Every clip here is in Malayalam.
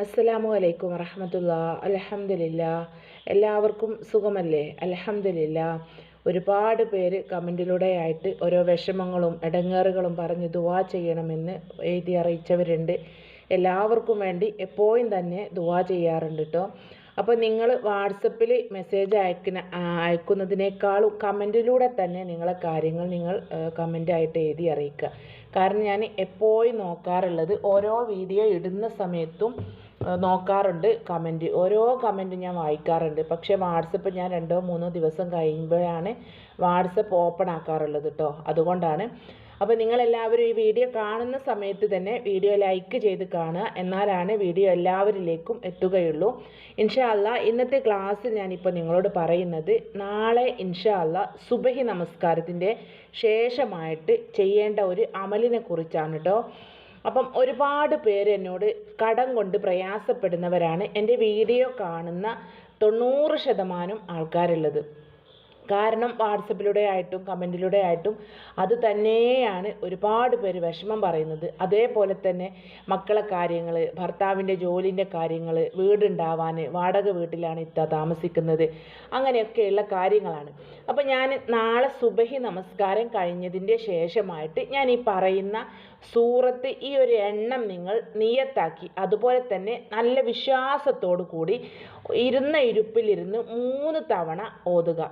അസ്സലാമു അലൈക്കും വറഹമത്തുള്ള. അലഹമില്ല എല്ലാവർക്കും സുഖമല്ലേ? അലഹമില്ല ഒരുപാട് പേര് കമന്റിലൂടെയായിട്ട് ഓരോ വിഷമങ്ങളും ഇടങ്ങേറുകളും പറഞ്ഞ് ദുവാ ചെയ്യണമെന്ന് എഴുതി അറിയിച്ചവരുണ്ട്. എല്ലാവർക്കും വേണ്ടി എപ്പോഴും തന്നെ ദുവാ ചെയ്യാറുണ്ട് കേട്ടോ അപ്പോൾ നിങ്ങൾ വാട്സപ്പിൽ മെസ്സേജ് അയക്കുന്ന അയക്കുന്നതിനേക്കാളും കമന്റിലൂടെ തന്നെ നിങ്ങളെ കാര്യങ്ങൾ നിങ്ങൾ കമന്റായിട്ട് എഴുതി അറിയിക്കുക. കാരണം ഞാൻ എപ്പോഴും നോക്കാറുള്ളത് ഓരോ വീഡിയോ ഇടുന്ന സമയത്തും നോക്കാറുണ്ട്. കമന്റ് ഓരോ കമന്റും ഞാൻ വായിക്കാറുണ്ട്. പക്ഷേ വാട്സപ്പ് ഞാൻ രണ്ടോ മൂന്നോ ദിവസം കഴിയുമ്പോഴാണ് വാട്സപ്പ് ഓപ്പൺ ആക്കാറുള്ളത് കേട്ടോ അതുകൊണ്ടാണ്. അപ്പോൾ നിങ്ങളെല്ലാവരും ഈ വീഡിയോ കാണുന്ന സമയത്ത് തന്നെ വീഡിയോ ലൈക്ക് ചെയ്ത് കാണുക. എന്നാലാണ് വീഡിയോ എല്ലാവരിലേക്കും എത്തുകയുള്ളൂ. ഇൻഷാ അല്ല ഇന്നത്തെ ക്ലാസ് ഞാനിപ്പോൾ നിങ്ങളോട് പറയുന്നത് നാളെ ഇൻഷാ അല്ല സുബഹി നമസ്കാരത്തിന്റെ ശേഷമായിട്ട് ചെയ്യേണ്ട ഒരു അമലിനെ കുറിച്ചാണ് കേട്ടോ അപ്പം ഒരുപാട് പേര് എന്നോട് കടം കൊണ്ട് പ്രയാസപ്പെടുന്നവരാണ് എന്റെ വീഡിയോ കാണുന്ന തൊണ്ണൂറ് ശതമാനം ആൾക്കാരുള്ളത്. കാരണം വാട്സപ്പിലൂടെ ആയിട്ടും കമന്റിലൂടെ ആയിട്ടും അത് തന്നെയാണ് ഒരുപാട് പേര് വിഷമം പറയുന്നത്. അതേപോലെ തന്നെ മക്കളെ കാര്യങ്ങൾ ഭർത്താവിന്റെ ജോലിന്റെ കാര്യങ്ങൾ വീടുണ്ടാവാൻ വാടക വീട്ടിലാണ് ഇത്ത താമസിക്കുന്നത്. അങ്ങനെയൊക്കെയുള്ള കാര്യങ്ങളാണ്. അപ്പോൾ ഞാൻ നാളെ സുബഹി നമസ്കാരം കഴിഞ്ഞതിന്റെ ശേഷമായിട്ട് ഞാൻ ഈ പറയുന്ന സൂറത്ത് ഈ ഒരു എണ്ണം നിങ്ങൾ നിയത്താക്കി. അതുപോലെ തന്നെ നല്ല വിശ്വാസത്തോടു കൂടി ഇരുന്ന ഇരുപ്പിലിരുന്ന് മൂന്ന് തവണ ഓതുക.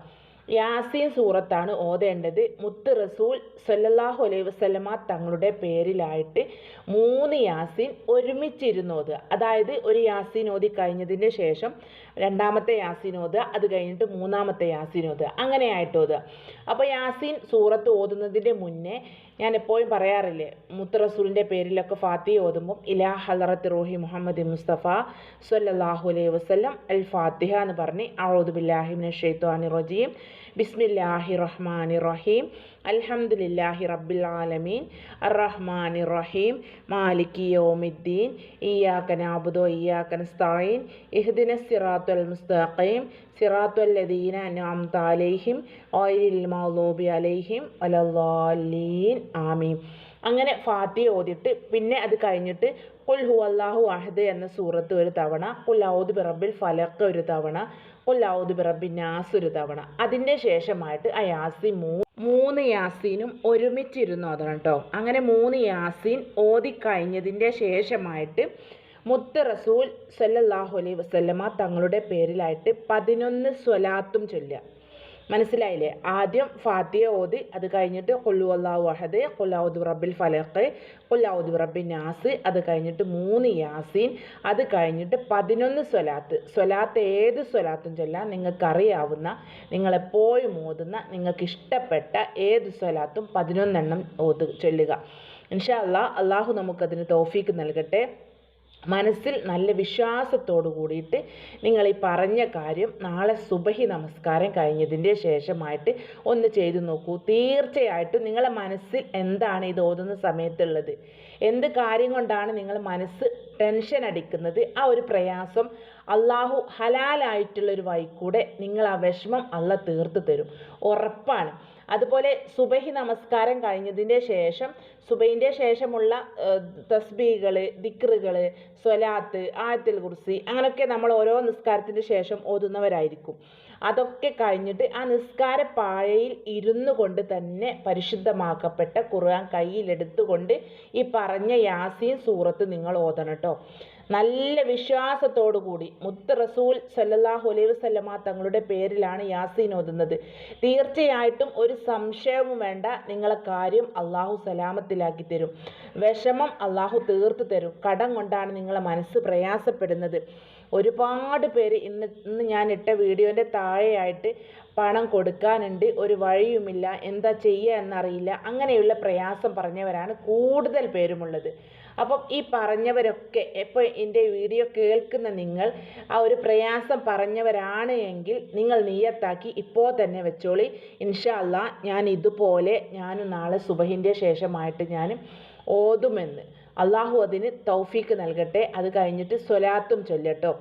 യാസീൻ സൂറത്താണ് ഓതേണ്ടത്. മുത്ത് റസൂൽ സല്ലല്ലാഹു അലൈഹി വസല്ലമ തങ്ങളുടെ പേരിലായിട്ട് മൂന്ന് യാസീൻ ഒരുമിച്ചിരുന്ന് ഓതുക. അതായത് ഒരു യാസീൻ ഓതി കഴിഞ്ഞതിന് ശേഷം രണ്ടാമത്തെ യാസീൻ ഓതുക അത് കഴിഞ്ഞിട്ട് മൂന്നാമത്തെ യാസീൻ ഓതുക. അങ്ങനെയായിട്ട് ഓതുക. അപ്പോൾ യാസീൻ സൂറത്ത് ഓതുന്നതിന്റെ മുന്നേ ഞാൻ എപ്പോഴും പറയാറില്ലേ മുത്ത് റസൂലിന്റെ പേരിലൊക്കെ ഫാത്തി ഓതുമ്പം ഇലാ ഹലറത്ത് റോഹി മുഹമ്മദ് മുസ്തഫ സല്ലാഹു അലൈഹി വസ്ലം അൽ ഫാത്തിഹ എന്ന് പറഞ്ഞ് ഔദു ബില്ലാഹിമിന ഷെയ്ത്വാനി റജീം. ബിസ്മില്ലാഹി റഹ്മാനി റഹീം അൽഹംദുലില്ലാഹി റബ്ബിൽ ആലമീൻ. അർറഹ്മാനി റഹീം മാലികി യോമിദ്ദീൻ. ഇയ്യാക ആബുദോ ഇയ്യാക നസ്തഈൻ ഇഹ്ദിന സിറാത്തുൽ മുസ്തഖീം. സിറാത്തുൽ ലദീന അൻഅംത അലൈഹിം. ഓയിൽ മഗ്ദൂബി അലൈഹിം. വലദ്ദാലീൻ. ആമീൻ. അങ്ങനെ ഫാത്തി ഓതിയിട്ട് പിന്നെ അത് കഴിഞ്ഞിട്ട് കുൽ ഹു അള്ളാഹു അഹദ് എന്ന സൂറത്ത് ഒരു തവണ കുൽ ഔദ് ബിറബിൽ ഫലക്ക് ഒരു തവണ ഔദ് ബിറബിൻ നാസ് ഒരു തവണ. അതിന്റെ ശേഷമായിട്ട് ആ യാസി മൂ മൂന്ന് യാസീനും ഒരുമിച്ചിരുന്നു ഓതണം കേട്ടോ അങ്ങനെ മൂന്ന് യാസീൻ ഓതി കഴിഞ്ഞതിന്റെ ശേഷമായിട്ട് മുത്ത് റസൂൽ സല്ലല്ലാഹു അലൈഹി വസല്ലമ തങ്ങളുടെ പേരിലായിട്ട് പതിനൊന്ന് സ്വലാത്തും ചൊല്ലുക. മനസ്സിലായില്ലേ? ആദ്യം ഫാത്തിയ ഓതി അത് കഴിഞ്ഞിട്ട് കൊല്ലു അള്ളാഹു അഹദ് കൊല്ലാവുദ് റബ്ബിൽ ഫലഖ് കൊല്ലാവുദ് റബ്ബിൻ നാസ് അത് കഴിഞ്ഞിട്ട് മൂന്ന് യാസീൻ അത് കഴിഞ്ഞിട്ട് പതിനൊന്ന് സ്വലാത്ത്. സ്വലാത്ത് ഏത് സ്വലാത്തും ചൊല്ലാം നിങ്ങൾക്കറിയാവുന്ന നിങ്ങളെപ്പോഴും ഓതുന്ന നിങ്ങൾക്ക് ഇഷ്ടപ്പെട്ട ഏത് സ്വലാത്തും പതിനൊന്നെണ്ണം ഓത് ചൊല്ലുക. ഇൻഷാ അല്ലാ അള്ളാഹു നമുക്കതിന് തോഫീക്ക് നൽകട്ടെ. മനസ്സിൽ നല്ല വിശ്വാസത്തോടു കൂടിയിട്ട് നിങ്ങൾ ഈ പറഞ്ഞ കാര്യം നാളെ സുബഹി നമസ്കാരം കഴിഞ്ഞതിന്റെ ശേഷമായിട്ട് ഒന്ന് ചെയ്തു നോക്കൂ. തീർച്ചയായിട്ടും നിങ്ങളെ മനസ്സിൽ എന്താണ് ഇത് ഓതുന്ന സമയത്തുള്ളത്? എന്ത് കാര്യം കൊണ്ടാണ് നിങ്ങൾ മനസ്സ് ടെൻഷൻ അടിക്കുന്നത്? ആ ഒരു പ്രയാസം അള്ളാഹു ഹലാലായിട്ടുള്ളൊരു വഴിക്കൂടെ നിങ്ങൾ ആ വിഷമം അല്ല തീർത്ത് തരും. ഉറപ്പാണ്. അതുപോലെ സുബഹി നമസ്കാരം കഴിഞ്ഞതിന്റെ ശേഷം സുബൈന്റെ ശേഷമുള്ള തസ്ബീകൾ ദിക്റുകൾ സ്വലാത്ത് ആയത്തിൽ കുർസി അങ്ങനെയൊക്കെ നമ്മൾ ഓരോ നിസ്കാരത്തിന്റെ ശേഷം ഓതുന്നവരായിരിക്കും. അതൊക്കെ കഴിഞ്ഞിട്ട് ആ നിസ്കാര പാഴയിൽ ഇരുന്നു കൊണ്ട് തന്നെ പരിശുദ്ധമാക്കപ്പെട്ട ഖുർആൻ കയ്യിലെടുത്തുകൊണ്ട് ഈ പറഞ്ഞ യാസീൻ സൂറത്ത് നിങ്ങൾ ഓതണം കേട്ടോ നല്ല വിശ്വാസത്തോടു കൂടി മുത്ത് റസൂൽ സല്ലല്ലാഹു അലൈഹി വസല്ലമ തങ്ങളുടെ പേരിലാണ് യാസീൻ ഓതുന്നത്. തീർച്ചയായിട്ടും ഒരു സംശയവും വേണ്ട. നിങ്ങളെ കാര്യം അള്ളാഹു സലാമത്തിലാക്കി തരും. വിഷമം അള്ളാഹു തീർത്തു തരും. കടം കൊണ്ടാണ് നിങ്ങളെ മനസ്സ് പ്രയാസപ്പെടുന്നത്. ഒരുപാട് പേര് ഇന്ന് ഇന്ന് ഞാൻ ഇട്ട വീഡിയോന്റെ താഴെയായിട്ട് പണം കൊടുക്കാനുണ്ട് ഒരു വഴിയുമില്ല എന്താ ചെയ്യുക എന്നറിയില്ല അങ്ങനെയുള്ള പ്രയാസം പറഞ്ഞവരാണ് കൂടുതൽ പേരുമുള്ളത്. അപ്പം ഈ പറഞ്ഞവരൊക്കെ ഇപ്പോൾ എന്റെ വീഡിയോ കേൾക്കുന്ന നിങ്ങൾ ആ ഒരു പ്രയാസം പറഞ്ഞവരാണ് എങ്കിൽ നിങ്ങൾ നീയത്താക്കി ഇപ്പോൾ തന്നെ വെച്ചോളി. ഇൻഷാ അല്ലാ ഞാൻ ഇതുപോലെ ഞാനും നാളെ സുബഹിന്റെ ശേഷമായിട്ട് ഞാൻ ഓതുമെന്ന്. അള്ളാഹു അതിന് തൗഫീക്ക് നൽകട്ടെ. അത് കഴിഞ്ഞിട്ട് സ്വലാത്തും ചൊല്ലട്ടോ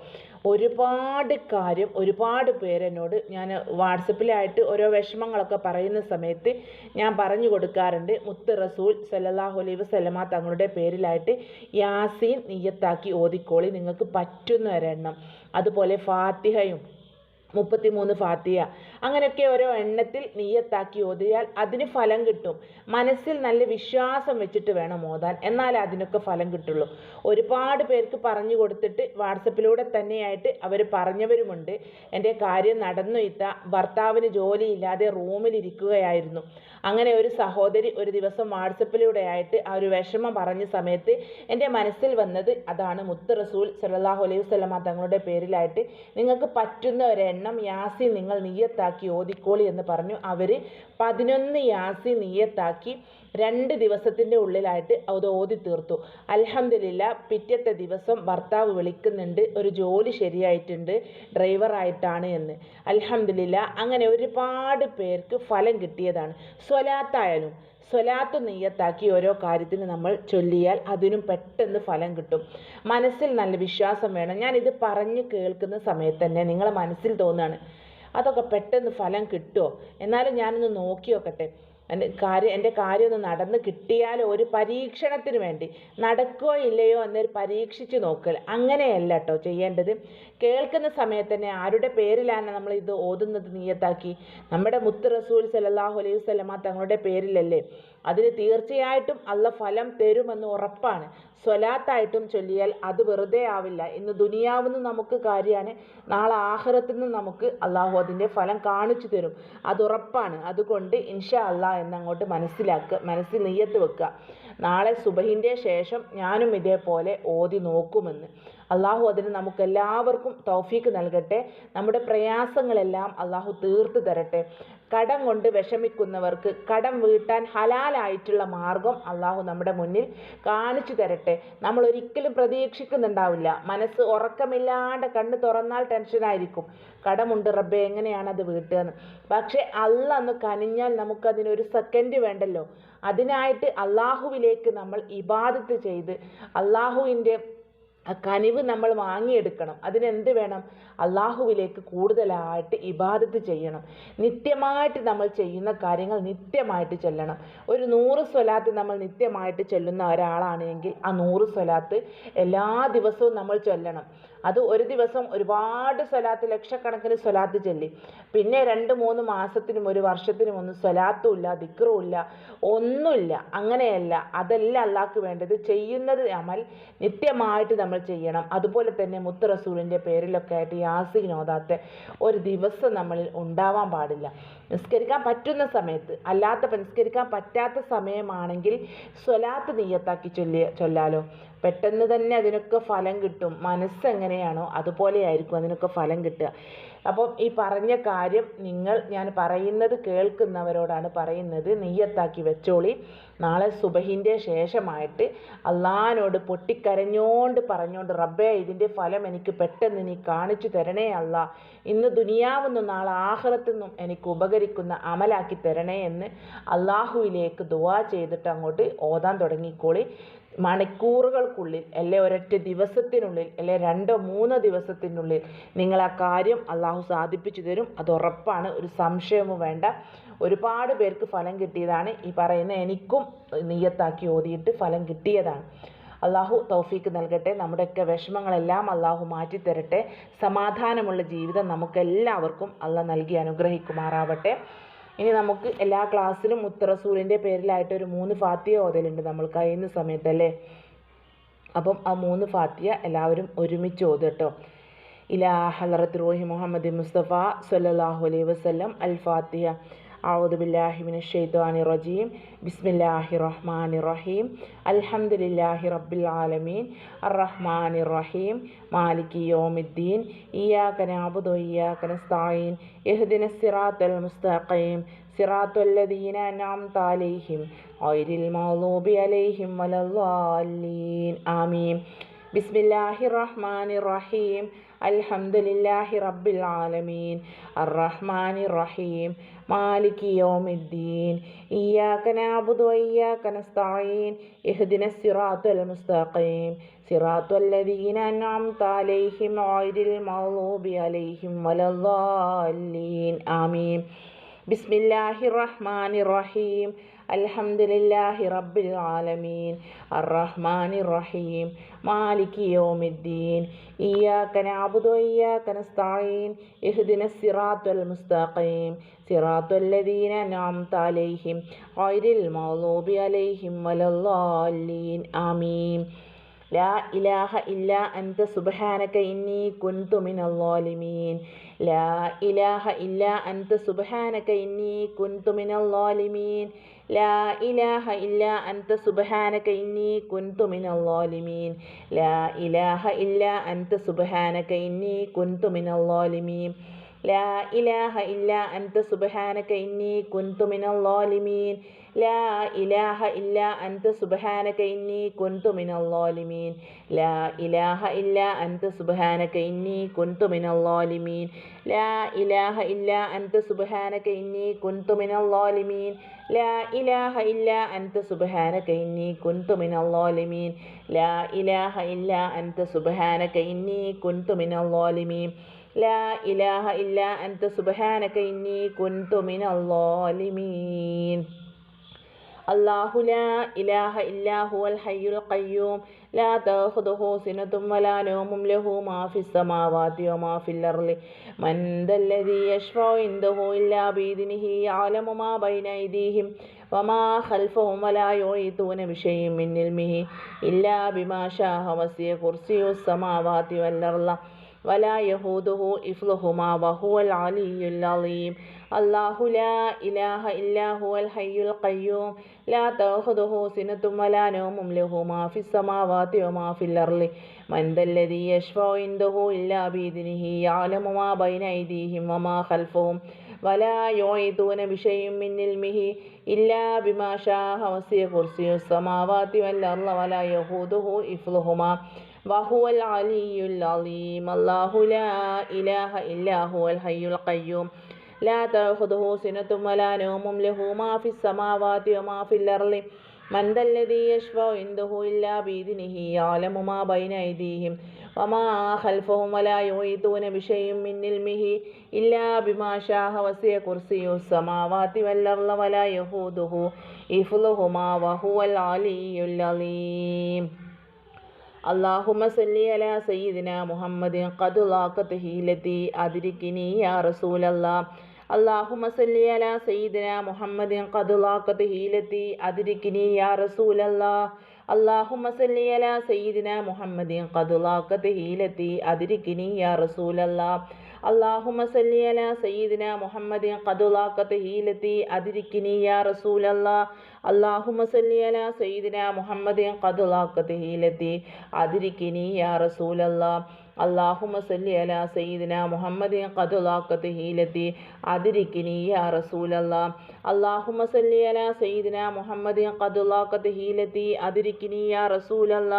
ഒരുപാട് കാര്യം ഒരുപാട് പേരെന്നോട് ഞാൻ വാട്സപ്പിലായിട്ട് ഓരോ വിഷമങ്ങളൊക്കെ പറയുന്ന സമയത്ത് ഞാൻ പറഞ്ഞു കൊടുക്കാറുണ്ട്. മുത്ത് റസൂൽ സല്ലല്ലാഹു അലൈഹി വസല്ലമ തങ്ങളുടെ പേരിലായിട്ട് യാസീൻ നീയത്താക്കി ഓതിക്കോളി. നിങ്ങൾക്ക് പറ്റുന്ന ഒരെണ്ണം. അതുപോലെ ഫാത്തിഹയും മുപ്പത്തിമൂന്ന് ഫാത്തിയ അങ്ങനെയൊക്കെ ഓരോ എണ്ണത്തിൽ നീയത്താക്കി ഓതിയാൽ അതിന് ഫലം കിട്ടും. മനസ്സിൽ നല്ല വിശ്വാസം വെച്ചിട്ട് വേണം ഓതാൻ. എന്നാൽ അതിനൊക്കെ ഫലം കിട്ടുള്ളൂ. ഒരുപാട് പേർക്ക് പറഞ്ഞു കൊടുത്തിട്ട് വാട്സപ്പിലൂടെ തന്നെയായിട്ട് അവർ പറഞ്ഞവരുമുണ്ട്. എന്റെ കാര്യം നടന്നു ഇത്ത. ഭർത്താവിന് ജോലിയില്ലാതെ റൂമിലിരിക്കുകയായിരുന്നു. അങ്ങനെ ഒരു സഹോദരി ഒരു ദിവസം വാട്സപ്പിലൂടെ ആയിട്ട് ആ ഒരു വിഷമം പറഞ്ഞ സമയത്ത് എന്റെ മനസ്സിൽ വന്നത് അതാണ് മുത്ത് റസൂൽ സല്ലാഹു അലൈഹി വസല്ലമ തങ്ങളുടെ പേരിലായിട്ട് നിങ്ങൾക്ക് പറ്റുന്ന ഒരെണ്ണം യാസി നിങ്ങൾ നീയത്താക്കി ഓതിക്കോളി എന്ന് പറഞ്ഞു. അവർ പതിനൊന്ന് യാസി നിയ്യത്താക്കി രണ്ട് ദിവസത്തിന്റെ ഉള്ളിലായിട്ട് അത് ഓതി തീർത്തു. അൽഹംദുലില്ല പിറ്റത്തെ ദിവസം ഭർത്താവ് വിളിക്കുന്നുണ്ട് ഒരു ജോലി ശരിയായിട്ടുണ്ട് ഡ്രൈവറായിട്ടാണ് എന്ന്. അൽഹംദുലില്ല അങ്ങനെ ഒരുപാട് പേർക്ക് ഫലം കിട്ടിയതാണ്. സ്വലാത്തായാലും സ്വലാത്ത് നെയ്യത്താക്കി ഓരോ കാര്യത്തിന് നമ്മൾ ചൊല്ലിയാൽ അതിനും പെട്ടെന്ന് ഫലം കിട്ടും. മനസ്സിൽ നല്ല വിശ്വാസം വേണം. ഞാൻ ഇത് പറഞ്ഞ് കേൾക്കുന്ന സമയത്ത് തന്നെ നിങ്ങളെ മനസ്സിൽ തോന്നുകയാണ് അതൊക്കെ പെട്ടെന്ന് ഫലം കിട്ടുമോ എന്നാലും ഞാനൊന്ന് നോക്കി നോക്കട്ടെ എന്റെ കാര്യം എന്റെ കാര്യം ഒന്ന് നടന്ന് കിട്ടിയാൽ ഒരു പരീക്ഷണത്തിന് വേണ്ടി. നടക്കുകയോ ഇല്ലയോ എന്നൊരു പരീക്ഷിച്ച് നോക്കൽ അങ്ങനെയല്ല കേട്ടോ ചെയ്യേണ്ടത്. കേൾക്കുന്ന സമയത്ത് തന്നെ ആരുടെ പേരിലാണ് നമ്മൾ ഇത് ഓതുന്നത് നീയത്താക്കി? നമ്മുടെ മുത്ത് റസൂൽ സല്ലല്ലാഹു അലൈഹി വസല്ലമ തങ്ങളുടെ പേരിലല്ലേ? അതിന് തീർച്ചയായിട്ടും അള്ള ഫലം തരുമെന്ന് ഉറപ്പാണ്. സ്വലാത്തായിട്ടും ചൊല്ലിയാൽ അത് വെറുതെ ആവില്ല. ഇന്ന് ദുനിയാവുന്ന നമുക്ക് കാര്യമാണ് നാളെ ആഹ്റത്തിൽ നിന്ന് നമുക്ക് അള്ളാഹു അതിന്റെ ഫലം കാണിച്ചു തരും. അത് ഉറപ്പാണ്. അതുകൊണ്ട് ഇൻഷാ അല്ലാ എന്നങ്ങോട്ട് മനസ്സിലാക്കുക മനസ്സിൽ നെയ്യത്ത് വെക്കുക. നാളെ സുബഹിന്റെ ശേഷം ഞാനും ഇതേപോലെ ഓതി നോക്കുമെന്ന്. അള്ളാഹു അതിന് നമുക്കെല്ലാവർക്കും തൗഫീക്ക് നൽകട്ടെ. നമ്മുടെ പ്രയാസങ്ങളെല്ലാം അള്ളാഹു തീർത്തു തരട്ടെ. കടം കൊണ്ട് വിഷമിക്കുന്നവർക്ക് കടം വീട്ടാൻ ഹലാലായിട്ടുള്ള മാർഗം അള്ളാഹു നമ്മുടെ മുന്നിൽ കാണിച്ചു തരട്ടെ. നമ്മൾ ഒരിക്കലും പ്രതീക്ഷിക്കുന്നുണ്ടാവില്ല. മനസ്സ് ഉറക്കമില്ലാണ്ട് കണ്ണ് തുറന്നാൽ ടെൻഷനായിരിക്കും കടമുണ്ട് റബ്ബെ എങ്ങനെയാണ് അത് വീട്ടുകയെന്ന്? പക്ഷേ അല്ല ഒന്ന് കനിഞ്ഞാൽ നമുക്കതിനൊരു സെക്കൻഡ് വേണ്ടല്ലോ. അതിനായിട്ട് അള്ളാഹുവിലേക്ക് നമ്മൾ ഇബാദത്ത് ചെയ്ത് അള്ളാഹുവിന്റെ ആ കനിവ് നമ്മൾ വാങ്ങിയെടുക്കണം. അതിനെന്ത് വേണം? അള്ളാഹുവിലേക്ക് കൂടുതലായിട്ട് ഇബാദത്ത് ചെയ്യണം. നിത്യമായിട്ട് നമ്മൾ ചെയ്യുന്ന കാര്യങ്ങൾ നിത്യമായിട്ട് ചെല്ലണം. ഒരു നൂറ് സ്വലാത്ത് നമ്മൾ നിത്യമായിട്ട് ചൊല്ലുന്ന ഒരാളാണെങ്കിൽ ആ നൂറ് സ്വലാത്ത് എല്ലാ ദിവസവും നമ്മൾ ചൊല്ലണം. അത് ഒരു ദിവസം ഒരുപാട് സ്വലാത്ത് ലക്ഷക്കണക്കിന് സ്വലാത്ത് ചൊല്ലി. പിന്നെ രണ്ട് മൂന്ന് മാസത്തിനും ഒരു വർഷത്തിനും ഒന്നും സ്വലാത്തും ഇല്ല ദിക്റും ഇല്ല ഒന്നുമില്ല അങ്ങനെയല്ല. അതല്ല അള്ളാഹ്ക്ക് വേണ്ടത് ചെയ്യുന്നത് അമൽ നിത്യമായിട്ട് നമ്മൾ ചെയ്യണം. അതുപോലെ തന്നെ മുത്ത് റസൂലിന്റെ പേരിലൊക്കെ ആയിട്ട് യാസീൻ ഓതാത്ത ഒരു ദിവസം നമ്മളിൽ ഉണ്ടാവാൻ പാടില്ല. നിസ്കരിക്കാൻ പറ്റുന്ന സമയത്ത് അല്ലാത്ത നിസ്കരിക്കാൻ പറ്റാത്ത സമയമാണെങ്കിൽ സ്വലാത്ത് നീയത്താക്കി ചൊല്ലിയ ചൊല്ലാലോ. പെട്ടെന്ന് തന്നെ അതിനൊക്കെ ഫലം കിട്ടും. മനസ്സ് എങ്ങനെയാണോ അതുപോലെയായിരിക്കും അതിനൊക്കെ ഫലം കിട്ടുക. അപ്പം ഈ പറഞ്ഞ കാര്യം നിങ്ങൾ ഞാൻ പറയുന്നത് കേൾക്കുന്നവരോടാണ് പറയുന്നത് നെയ്യത്താക്കി വെച്ചോളി. നാളെ സുബഹിന്റെ ശേഷമായിട്ട് അള്ളഹാനോട് പൊട്ടിക്കരഞ്ഞോണ്ട് പറഞ്ഞോണ്ട് റബ്ബേ ഇതിന്റെ ഫലം എനിക്ക് പെട്ടെന്ന് നീ കാണിച്ചു തരണേ അല്ല ഇന്ന് ദുനിയാവെന്നും നാളെ ആഹ്റത്തെന്നും എനിക്ക് ഉപകരിക്കുന്ന അമലാക്കി തരണേ എന്ന് അള്ളാഹുവിലേക്ക് ദുവാ ചെയ്തിട്ട് അങ്ങോട്ട് ഓതാൻ തുടങ്ങിക്കോളി. മണിക്കൂറുകൾക്കുള്ളിൽ അല്ലെ ഒരൊറ്റ ദിവസത്തിനുള്ളിൽ അല്ലെ രണ്ടോ മൂന്നോ ദിവസത്തിനുള്ളിൽ നിങ്ങൾ ആ കാര്യം അള്ളാഹു സാധിപ്പിച്ചു തരും. അത് ഉറപ്പാണ്. ഒരു സംശയവും വേണ്ട. ഒരുപാട് പേർക്ക് ഫലം കിട്ടിയതാണ്. ഈ പറയുന്ന എനിക്കും നീയത്താക്കി ഓതിയിട്ട് ഫലം കിട്ടിയതാണ്. അള്ളാഹു തൗഫീക്ക് നൽകട്ടെ. നമ്മുടെയൊക്കെ വിഷമങ്ങളെല്ലാം അള്ളാഹു മാറ്റിത്തരട്ടെ. സമാധാനമുള്ള ജീവിതം നമുക്കെല്ലാവർക്കും അള്ള നൽകി അനുഗ്രഹിക്കുമാറാവട്ടെ. ഇനി നമുക്ക് എല്ലാ ക്ലാസ്സിലും മുത്തറസൂലിന്റെ പേരിലായിട്ട് ഒരു മൂന്ന് ഫാത്തിയ ഓതലുണ്ട് നമ്മൾ കഴിയുന്ന സമയത്തല്ലേ? അപ്പം ആ മൂന്ന് ഫാത്തിയ എല്ലാവരും ഒരുമിച്ച് ഓതട്ടോ. ഇലാ ഹലറത്ത് റോഹി മുഹമ്മദ് മുസ്തഫ സല്ലല്ലാഹു അലൈഹി വസല്ലം അൽ ഫാത്തിഹ. ഔദുബില്ലാഹിമിന് ഷെയ്ദാനി റജീം ബിസ്മില്ലാഹി റഹ്മാനി റഹീം അൽഹംദുലില്ലാഹി റബ്ബിൽ ആലമീൻ. അറഹ്മാനി റഹീം മാലിക് യോമിദ്ദീൻ. ഇയാക്കന അബുദോ ഇയാക്കന സ്ഥായീൻ യഹ്ദിന സിറാത്തുൽ മുസ്തഖീം. സിറാത്തുൽ ലദീന അൻഅംത അലൈഹിം. ഗൈരിൽ മഗ്ദൂബി അലൈഹിം വലദ്ദാലീൻ ആമീൻ. ബിസ്മില്ലാഹി റഹ്മാൻ റഹീം അൽഹംദുലില്ലാഹി റബ്ബിൽ ആലമീൻ. അർ അറഹ്മാൻ റഹീം മാലിക് യോമിദ്ദീൻ. ഇയ്യാക നാബുദു വയ്യാക നസ്തഈൻ. ഇഹ്ദിന സിറാത്തുൽ മുസ്തഖീം. സിറാത്തുൽ ലദീന അൻഅംത അലൈഹിം ഗൈറിൽ മഗ്ദൂബി അലൈഹിം വലദ്ദാലീൻ. ആമീൻ. ബിസ്മില്ലാഹി റഹ്മാനിർ റഹീം അൽഹംദുലില്ലാഹി റബ്ബിൽ ആലമീൻ. അറഹ്മാനി റഹീം മാലിക് യൗമിദ്ദീൻ. ഇയ്യാക നഅബുദു വഇയ്യാക നസ്തഈൻ. ഇഹ്ദിനസ് സിറാത്തൽ മുസ്തഖീം. സിറാത്തൽ ലദീന അൻഅംത അലൈഹിം. ഗൈറിൽ മഗ്ദൂബി അലൈഹിം വലദ്ദാല്ലീൻ ആമീൻ. ലാ ഇലാഹ ഇല്ല അൻത സുബ്ഹാനക ഇന്നി കുന്തു മിനൽ ളാലിമീൻ. ലാ ഇലാഹ ഇല്ല അൻത സുബ്ഹാനക ഇന്നി കുന്തു മിനൽ ളാലിമീൻ. ലാ ഇലാഹ ഇല്ല അൻത സുബ്ഹാനക ഇന്നി കുന്തു മിനൽ ളാലിമീൻ. ലാ ഇലാഹ ഇല്ല അൻത സുബ്ഹാനക ഇന്നി കുന്തു മിനൽ ളാലിമീൻ. ലാ ഇലാഹ ഇല്ല അൻത സുബ്ഹാനക ഇന്നി കുന്തു മിനൽ ളാലിമീൻ. ലാ ഇലാഹ ഇല്ലാ അൻത സുബ്ഹാനക ഇന്നി കുന്തു മിനൽ ളാലിമീൻ ലാ ഇലാഹ ഇല്ലാ അൻത സുബ്ഹാനക ഇന്നി കുന്തു മിനൽ ളാലിമീൻ ലാ ഇലാഹ ഇല്ലാ അൻത സുബ്ഹാനക ഇന്നി കുന്തു മിനൽ ളാലിമീൻ ലാ ഇലാഹ ഇല്ലാ അൻത സുബ്ഹാനക ഇന്നി കുന്തു മിനൽ ളാലിമീൻ ലാ ഇലാഹ ഇല്ലാ അൻത സുബ്ഹാനക ഇന്നി കുന്തു മിനൽ ളാലിമീൻ ലാ ഇലാഹ ഇല്ലാ അൻത സുബ്ഹാനക ഇന്നി കുന്തു മിനൽ ളാലിമീൻ അല്ലാഹു ലാ ഇലാഹ ഇല്ലാ ഹുവൽ ഹയ്യുൽ ഖയ്യൂം ലാ തഅഖുദുഹു സിനത്തും വലാ നൗമും ലഹു മാ ഫിസ് സമാവാതി വമാ ഫിൽ അർളി മൻ ദല്ലദീ യശ്ഫഉ ഇൻദഹു ഇല്ലാ ബിഇദ്നിഹി യഅലമു മാ ബൈന അയ്ദീഹിം വമാ ഖൽഫഹും വലാ യുഈതൂന ബിശൈഇൻ മിൻ ഇൽമിഹി ഇല്ലാ ബിമാ ശാഅ വസിയ കുർസിയുസ് സമാവാതി വൽ അർള ولا يهوده إفلهما وهو العلي العظيم الله لا إله إلا هو الحي القيوم لا تأخذه سنة ولا نوم له ما في السماوات وما في الأرض من ذا الذي يشفع عنده إلا بإذنه يعلم ما بين أيديهم وما خلفهم ولا يعيدون بشيء من علمه إلا بما شاء وسع كرسي السماوات والأرض ولا يهوده إفلهما وهو العلي العظيم الله لا إله إلا هو الحي القيوم لا تأخذه سنة ولا نوم له ما في السماوات وما في الأرض من ذا الذي يشفع عنده إلا بإذنه يعلم ما بين أيديهم وما خلفهم ولا يحيطون بشيء من علمه إلا بما شاء وسع كرسي السماوات والأرض ولا يهوده حفظهما وهو العلي العظيم اللهم صل على سيدنا محمد قد لاقت هيلتي أدركني يا رسول الله അള്ളാഹുമ സയ്യിദിന മുഹമ്മദിൻ ഖദുലാഖത്ത് ഹീലത്തി അതിരിക്കിനി യാ റസൂൽ അള്ളാഹു മസല്ലിയല സയ്യിദിന മുഹമ്മദ് കദുലാക്കത്തിഹിലെത്തി അതിരിക്കിനി യാ റസൂലല്ല. അള്ളാഹു മസല്ലി അല സയ്യിദിന മുഹമ്മദ് കദുലാക്കത്ത് അതിരിക്കിനി യാ റസൂലല്ല. അള്ളാഹു മസല്ലി അല സയ്യിദിന മുഹമ്മദ് കദുലാക്കത്ത് അതിരിക്കിനി യാ റസൂലല്ല.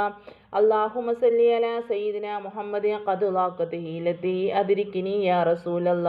അള്ളാഹു അല സയ്യിദിന മുഹമ്മദ് കദുലാക്കത്ത് അതിരിക്കിനി യാ റസൂലല്ല.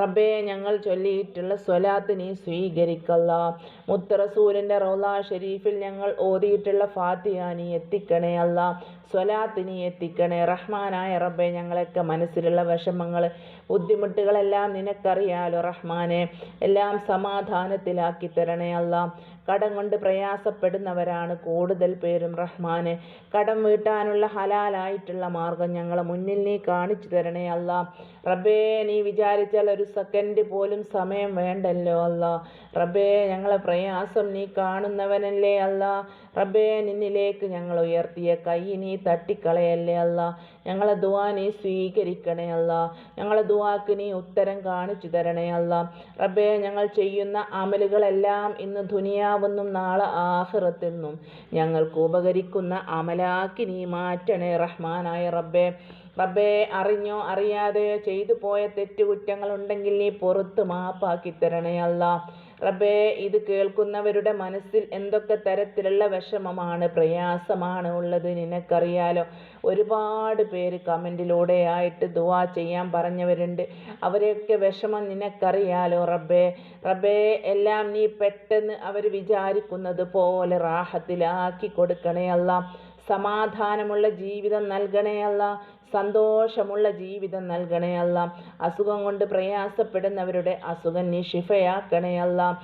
റബ്ബേ ഞങ്ങൾ ചൊല്ലിയിട്ടുള്ള സ്വലാത്ത് നീ സ്വീകരിക്കല്ല. മുത്തറസൂലിന്റെ റൗല ഷെരീഫിൽ ഞങ്ങൾ ഓതിയിട്ടുള്ള ഫാത്തിഹ നീ എത്തിക്കണേ അല്ല. സ്വലാത്ത് നീ എത്തിക്കണേ. റഹ്മാനായ റബ്ബെ ഞങ്ങളൊക്കെ മനസ്സിലുള്ള വിഷമങ്ങൾ ബുദ്ധിമുട്ടുകളെല്ലാം നിനക്കറിയാലോ റഹ്മാനെ. എല്ലാം സമാധാനത്തിലാക്കി തരണേ അല്ല. കടം കൊണ്ട് പ്രയാസപ്പെടുന്നവരാണ് കൂടുതൽ പേരും റഹ്മാനെ. കടം വീട്ടാനുള്ള ഹലാലായിട്ടുള്ള മാർഗം ഞങ്ങളെ മുന്നിൽ നീ കാണിച്ചു തരണേ അല്ല. റബ്ബേ നീ വിചാരിച്ചാൽ ഒരു സെക്കൻഡ് പോലും സമയം വേണ്ടല്ലോ അല്ല. റബ്ബേ ഞങ്ങളെ പ്രയാസം നീ കാണുന്നവനല്ലേ അല്ല. റബ്ബേ നിന്നിലേക്ക് ഞങ്ങൾ ഉയർത്തിയ കൈ നീ തട്ടിക്കളയല്ലേ അല്ല. ഞങ്ങളെ ദുവാ നീ സ്വീകരിക്കണേ അല്ല. ഞങ്ങളെ ദുവാക്ക് നീ ഉത്തരം കാണിച്ചു തരണേ അല്ല. റബ്ബേ ഞങ്ങൾ ചെയ്യുന്ന അമലുകളെല്ലാം ഇന്ന് ദുനിയാവെന്നും നാളെ ആഹ്റത്തെന്നും ഞങ്ങൾക്ക് ഉപകരിക്കുന്ന അമലാക്കി നീ മാറ്റണേ റഹ്മാനായ റബ്ബേ. റബ്ബേ അറിഞ്ഞോ അറിയാതെയോ ചെയ്തു പോയ തെറ്റുകുറ്റങ്ങളുണ്ടെങ്കിൽ നീ പുറത്ത് മാപ്പാക്കി തരണേ അല്ല. റബ്ബേ ഇത് കേൾക്കുന്നവരുടെ മനസ്സിൽ എന്തൊക്കെ തരത്തിലുള്ള വിഷമമാണ് പ്രയാസമാണ് ഉള്ളത് നിനക്കറിയാലോ? ഒരുപാട് പേര് കമന്റിലൂടെ ആയിട്ട് ദുവാ ചെയ്യാൻ പറഞ്ഞവരുണ്ട്. അവരെയൊക്കെ വിഷമം നിനക്കറിയാലോ റബ്ബേ? റബ്ബേ എല്ലാം നീ പെട്ടെന്ന് അവർ വിചാരിക്കുന്നത് പോലെ റാഹത്തിലാക്കി കൊടുക്കണേ അല്ല. സമാധാനമുള്ള ജീവിതം നൽകണേ അല്ല. സന്തോഷമുള്ള ജീവിതം നൽകണേ അല്ല. അസുഖം കൊണ്ട് പ്രയാസപ്പെടുന്നവരുടെ അസുഖം നീ ശിഫയാക്കണേ അല്ല.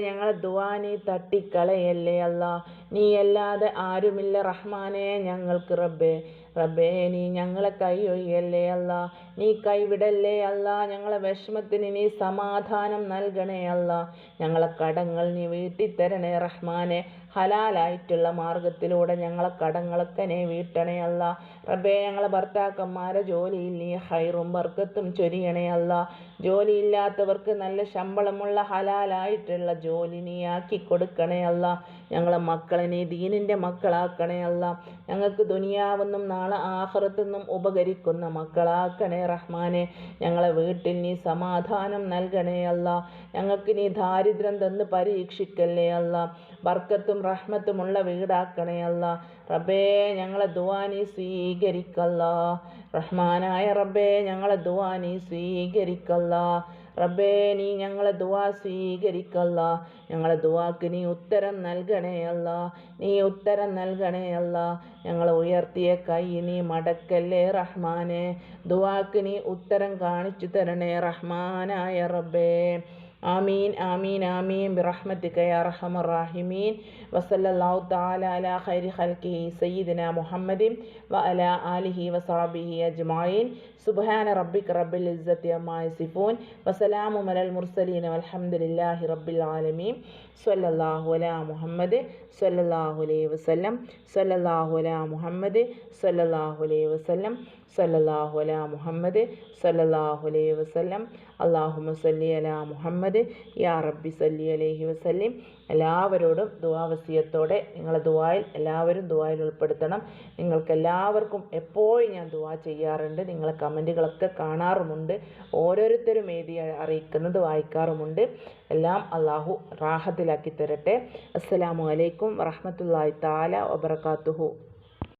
ഞങ്ങളെ ദുവാനി തട്ടിക്കളയല്ലേ അല്ല. നീ അല്ലാതെ ആരുമില്ല റഹ്മാനെ ഞങ്ങൾക്ക് റബ്ബേ. റബ്ബേ നീ ഞങ്ങളെ കൈ ഒഴിയല്ലേ അല്ല. നീ കൈവിടല്ലേ അല്ല. ഞങ്ങളെ വിഷമത്തിന് നീ സമാധാനം നൽകണേ അല്ല. ഞങ്ങളെ കടങ്ങൾ നീ വീട്ടിത്തരണേ റഹ്മാനെ. ഹലാലായിട്ടുള്ള മാർഗത്തിലൂടെ ഞങ്ങളെ കടങ്ങളൊക്കെ നീ വീട്ടണേ അല്ല. റബ്ബേ ഞങ്ങളെ ഭർത്താക്കന്മാരെ ജോലിയിൽ നീ ഹൈറും വർക്കത്തും ചൊരിയണേ അല്ല. ജോലിയില്ലാത്തവർക്ക് നല്ല ശമ്പളമുള്ള ഹലാലായിട്ടുള്ള ജോലി നീ ആക്കി കൊടുക്കണേ അല്ല. ഞങ്ങളെ മക്കളെ നീ ദീനിന്റെ മക്കളാക്കണേ അല്ല. ഞങ്ങൾക്ക് ദുനിയാവെന്നും നാളെ ആഹ്റത്തെന്നും ഉപകരിക്കുന്ന മക്കളാക്കണേ റഹ്മാനെ ഞങ്ങളെ വീട്ടിൽ നീ സമാധാനം നൽകണേ അല്ല. ഞങ്ങൾക്ക് നീ ദാരിദ്ര്യം തന്ന് പരീക്ഷിക്കല്ലേ അല്ല. ബർക്കത്തും റഹ്മത്തുമുള്ള വീടാക്കണേ അല്ല. റബ്ബേ ഞങ്ങളെ ദുവാനി സ്വീകരിക്കല്ല. റഹ്മാനായ റബ്ബേ ഞങ്ങളെ ദുവാനി സ്വീകരിക്കല്ല. റബ്ബേ നീ ഞങ്ങളെ ദുവാ സ്വീകരിക്കല്ല. ഞങ്ങളെ ദുവാക്ക് നീ ഉത്തരം നൽകണേ അല്ല. നീ ഉത്തരം നൽകണേ അല്ല. ഞങ്ങളെ ഉയർത്തിയ കൈ നീ മടക്കല്ലേ റഹ്മാനെ. ദുവാക്ക് നീ ഉത്തരം കാണിച്ചു തരണേ റഹ്മാനായ റബ്ബേ. ആമീൻ ആമീൻ ആമീൻ. യാ അർഹമർ റാഹിമീൻ. വസല്ലല്ലാഹു തആല അലാ ഖൈരി ഖൽഖി സയ്യിദിന വ അലാ ആലിഹി വസഹബിഹി അജ്മഈൻ. സുബ്ഹാന റബ്ബിക റബ്ബിൽ ഇസ്സത്തി അമ്മാ വസലാമു മലൽ മുർസലീൻ വൽഹംദുലില്ലാഹി റബ്ബിൽ ആലമീൻ. സ്വല്ലല്ലാഹു അലാ മുഹമ്മദ് സ്വല്ലല്ലാഹു അലൈഹി വസല്ലം. സ്വല്ലല്ലാഹു അലാ മുഹമ്മദ് സ്വല്ലല്ലാഹു അലൈഹി വസല്ലം. സല്ലല്ലാഹു അലാ മുഹമ്മദ് സല്ലല്ലാഹു അലൈഹി വസല്ലം. അള്ളാഹു സല്ലി അലാ മുഹമ്മദ്. യാ റബ്ബി സല്ലി അലൈഹി വസല്ലിം. എല്ലാവരോടും ദുവാവസ്യത്തോടെ നിങ്ങളെ ദുവായിൽ എല്ലാവരും ദുവായിൽ ഉൾപ്പെടുത്തണം. നിങ്ങൾക്ക് എല്ലാവർക്കും എപ്പോഴും ഞാൻ ദുവാ ചെയ്യാറുണ്ട്. നിങ്ങളെ കമന്റുകളൊക്കെ കാണാറുമുണ്ട്. ഓരോരുത്തരും എഴുതി അറിയിക്കുന്നത് വായിക്കാറുമുണ്ട്. എല്ലാം അള്ളാഹു റാഹത്തിലാക്കി തരട്ടെ. അസ്സലാമു അലൈക്കും വറഹമത്തല്ലാഹി താല വബർക്കാത്തുഹു